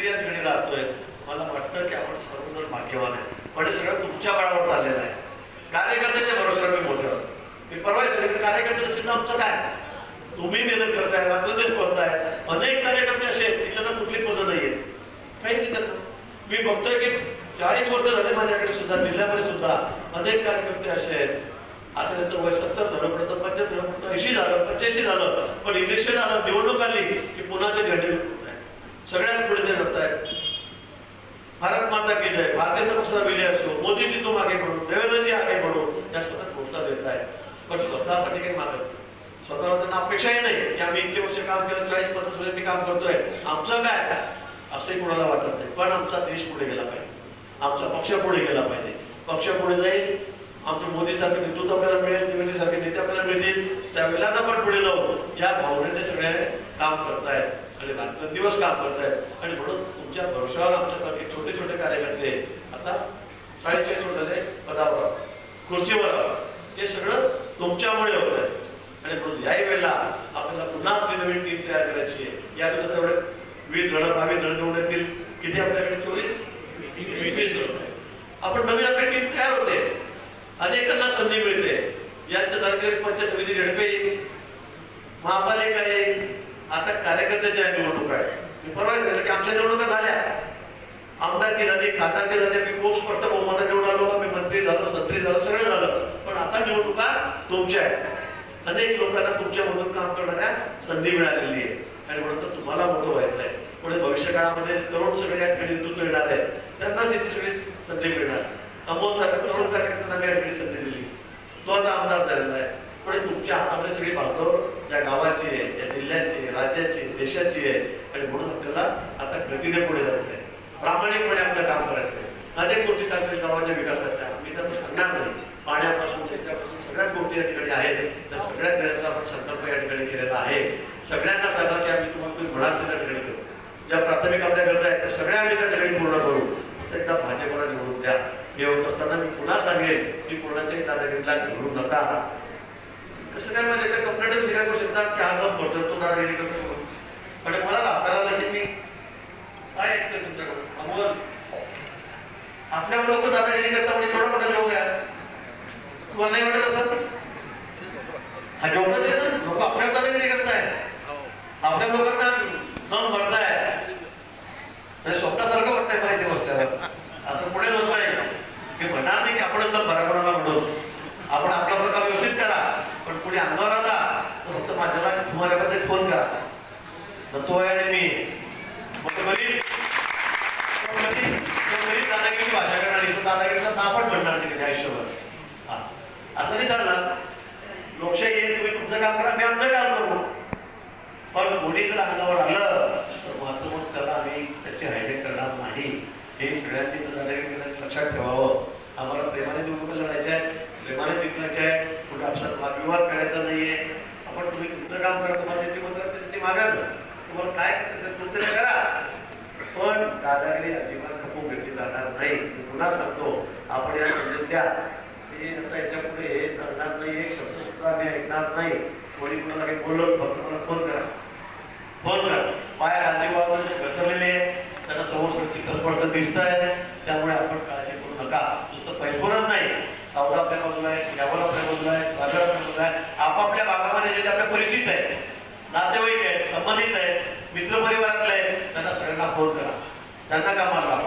मी या ठिकाणी राहतोय मला वाटतं की आपण सर्वजण भाग्यवान आहे. पण हे सगळं तुमच्या काळावर चाललेलं आहे. कार्यकर्त्याच्या भरोश्यावर मी मोठं आहोत मी परवा सांगितलं कार्यकर्ते सुद्धा आमचं काय? तुम्ही मेहनत करताय रात्रदेश करताय. अनेक कार्यकर्ते असे आहेत की त्यांना कुठली पदं नाही आहेत काही नाही त्यांना. मी बघतोय की चाळीस वर्ष झाले माझ्याकडे सुद्धा जिल्ह्यामध्ये सुद्धा अनेक कार्यकर्ते असे आहेत. आता त्यांचं वय सत्तर झालं पडतं पंच्याहत्तर पडतं ऐंशी झालं पंच्याऐंशी झालं. पण इलेक्शन आलं निवडणूक आली की पुन्हा ते घडले सगळ्यात भारत माता की जय। भारतीय जनता पक्षाचा विजय असतो मोदीजी तो मागे म्हणून देवेंद्रजी आगे म्हणून या सतत घोषणा देत आहे पण स्वतःसाठी काही मागत नाही. स्वतःला त्यांना अपेक्षाही नाही की आम्ही इतके वर्ष काम केलं चाळीस पन्नास वर्ष मी काम करतोय. आमचं काय असंही कोणाला वाटत नाही. पण आमचा देश पुढे गेला पाहिजे. आमचा पक्ष पुढे गेला पाहिजे. पक्ष पुढे जाईल आमचं मोदीसारखे नेतृत्व आपल्याला मिळेल देवेंद्रसारखे नेते आपल्याला मिळतील. त्यावेळेला आपण पुढे जाऊ. या भावनेने सगळे काम करतायत आणि रात्र दिवस काम करतायत. आणि म्हणून तुमच्या भरोशावर आमच्यासारखे छोटे छोटे कार्यकर्ते आता साहित्य झाले पदावर. खुर्चीवर. हे सगळं तुमच्यामुळे होत आहे. आणि म्हणून याही वेळेला आपल्याला पुन्हा आपली नवीन टीम तयार करायची आहे. या वेळेला एवढे वीस जण बावीस जण निवडून येतील. किती आपल्याकडे चोवीस? वीस जण. आपण नवीन आपली टीम तयार होते. अनेकांना संधी मिळते. यांच्या तारखेला पंचायत समिती झडपे. येईल महापालिका येईल आता कार्यकर्त्याच्या निवडणूक आहे परवा की आमच्या निवडणुका झाल्या. आमदार केला नाही झाली खासदारकी झाली मी पोस्ट पडतं जेवढं निवडून आलो मी मंत्री झालो संत्री झालो सगळं झालं. पण आता निवडणुका तुमच्या आहेत. अनेक लोकांना तुमच्यामधून काम करण्याच्या संधी मिळालेली आहे. आणि म्हणून तर तुम्हाला मोठं व्हायचं आहे. पुढे भविष्य काळामध्ये तरुण सगळे या ठिकाणी नेतृत्व येणार आहे त्यांना ती सगळी संधी मिळणार. अमोल साहेब तरुण कार्यकर्त्यांना मी या संधी दिली. तो आता आमदार झालेला आहे. पण तुमच्या हातामध्ये सगळी भागदौड या गावाची आहे या जिल्ह्याची राज्याची देशाची आहे. आणि म्हणून आपल्याला आता गतीने पुढे जायचं आहे प्रामाणिकपणे आपलं काम करायचं आहे अनेक गोष्टी सांगतील गावाच्या विकासाच्या. मी त्यांना सांगणार नाही. पाण्यापासून त्याच्यापासून सगळ्याच गोष्टी या ठिकाणी आहेत. तर सगळ्या करण्याचा आपण संकल्प या ठिकाणी केलेला आहे. सगळ्यांना सांगा की आम्ही तुम्हाला तुम्ही म्हणाल त्या ठिकाणी करू. ज्या प्राथमिक आपल्या गरजा आहेत त्या सगळ्या आम्ही त्या ठिकाणी पूर्ण करू. फक्त एकदा भाजपला निवडून द्या. हे होत असताना मी पुन्हा सांगेन की कोणाच्याही दादागिरीला घडू नका कसं काय म्हणजे त्या कंप्लेंट शिकाय करू शकतात की हा गप करतो तो दादागिरी करतो. म्हणजे मला हसायला लागेल मी. काय ऐकतोय तुमच्याकडून? अमोल. आपल्या लोक दादागिरी करता म्हणजे थोडा मोठा जोग आहे तुम्हाला नाही वाटत असं? हा जोगच आहे ना? लोक आपल्यावर दादागिरी करताय आपल्या लोकांना दम भरताय म्हणजे स्वप्नासारखं वाटतंय मला इथे बसल्यावर. असं पुढे होत नाही हे म्हणणार नाही की आपण एकदम बराबराला म्हणून. आपण आपला प्रकार व्यवस्थित करा. पण पुढे अंगावर आला तर फक्त माझ्याला तुम्हाला फोन करा. मग तो आहे आणि मी. मग तो घरी तो घरी तो घरी दादागिरी भाषा करणार नाही तो दादागिरीचा नापट म्हणणार नाही कधी आयुष्यभर. हा. असं नाही चालणार. लोकशाही आहे तुम्ही तुमचं काम करा मी आमचं काम करू. पण कोणी जर अंगावर आलं तर मात्र मग त्याला आम्ही त्याची हायलाईट करणार नाही. हे सगळ्यांनी दादागिरी लक्षात ठेवावं. आम्हाला प्रेमाने निवडणूक लढायच्या आहेत प्रेमाने जिंकायच्या. आहे कुठे आपसात वादविवाद करायचा नाहीये. आपण तुम्ही तुमचं काम करा तुम्हाला त्याची मदत त्याची मागाल तुम्हाला काय करायचं तुमचं करा. पण दादागिरी अजिबात खपून घेतली जाणार नाही. पुन्हा सांगतो आपण या समजून द्या. की आता याच्यापुढे हे चालणार नाही एक शब्द सुद्धा आम्ही ऐकणार नाही. कोणी कुणाला काही बोललं फक्त मला फोन करा. फोन करा. पाय राजीबाबा घसरलेले आहे त्यांना समोर चित्रस्पष्ट दिसत आहे त्यामुळे आपण काळजी करू नका. नुसतं पैसपूरच नाही. साऊथ आपल्या बाजूला आहे यावल आपल्या बाजूला आहे बाजार आपल्या बाजूला आहे आपापल्या भागामध्ये जे जे आपल्या परिचित आहेत नातेवाईक आहेत संबंधित आहेत मित्रपरिवारातले आहेत त्यांना सगळ्यांना फोन करा. त्यांना कामाला